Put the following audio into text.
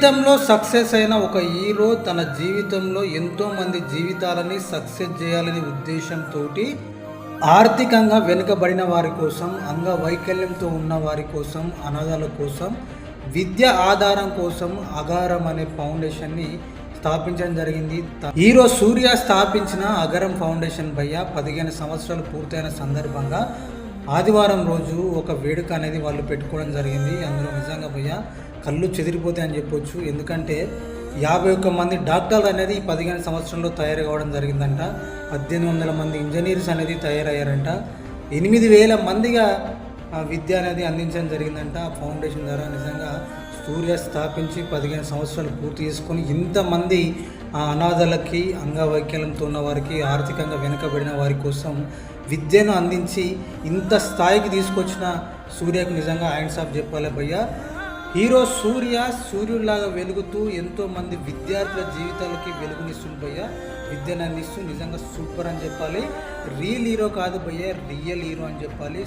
జీవితంలో సక్సెస్ అయిన ఒక హీరో తన జీవితంలో ఎంతోమంది జీవితాలని సక్సెస్ చేయాలనే ఉద్దేశంతో ఆర్థికంగా వెనుకబడిన వారి కోసం అంగవైకల్యంతో ఉన్న వారి కోసం అనాథాల కోసం విద్య ఆధారం కోసం అగారం అనే ఫౌండేషన్ని స్థాపించడం జరిగింది. హీరో సూర్య స్థాపించిన అగరం ఫౌండేషన్ భయ్య పదిహేను సంవత్సరాలు పూర్తయిన సందర్భంగా ఆదివారం రోజు ఒక వేడుక అనేది వాళ్ళు పెట్టుకోవడం జరిగింది. అందులో నిజంగా భయ్య కళ్ళు చెదిరిపోతాయని చెప్పొచ్చు. ఎందుకంటే యాభై ఒక్క మంది డాక్టర్లు అనేది ఈ పదిహేను సంవత్సరంలో తయారు కావడం జరిగిందంట. పద్దెనిమిది వందల మంది ఇంజనీర్స్ అనేది తయారయ్యారంట. ఎనిమిది వేల మందిగా విద్య అనేది అందించడం జరిగిందంట. ఆ ఫౌండేషన్ ద్వారా నిజంగా సూర్య స్థాపించి పదిహేను సంవత్సరాలు పూర్తి చేసుకొని ఇంతమంది ఆ అనాథలకి అంగవైకల్యంతో ఉన్న వారికి ఆర్థికంగా వెనుకబడిన వారి కోసం విద్యను అందించి ఇంత స్థాయికి తీసుకొచ్చిన సూర్యకు నిజంగా హ్యాండ్స్ ఆఫ్ చెప్పాలి భయ్య. హీరో సూర్య సూర్యుడిలాగా వెలుగుతూ ఎంతోమంది విద్యార్థుల జీవితాలకి వెలుగునిస్తుంది భయ్య. విద్యను అందిస్తూ నిజంగా సూపర్ అని చెప్పాలి. రియల్ హీరో కాదు భయ్య రియల్ హీరో అని చెప్పాలి.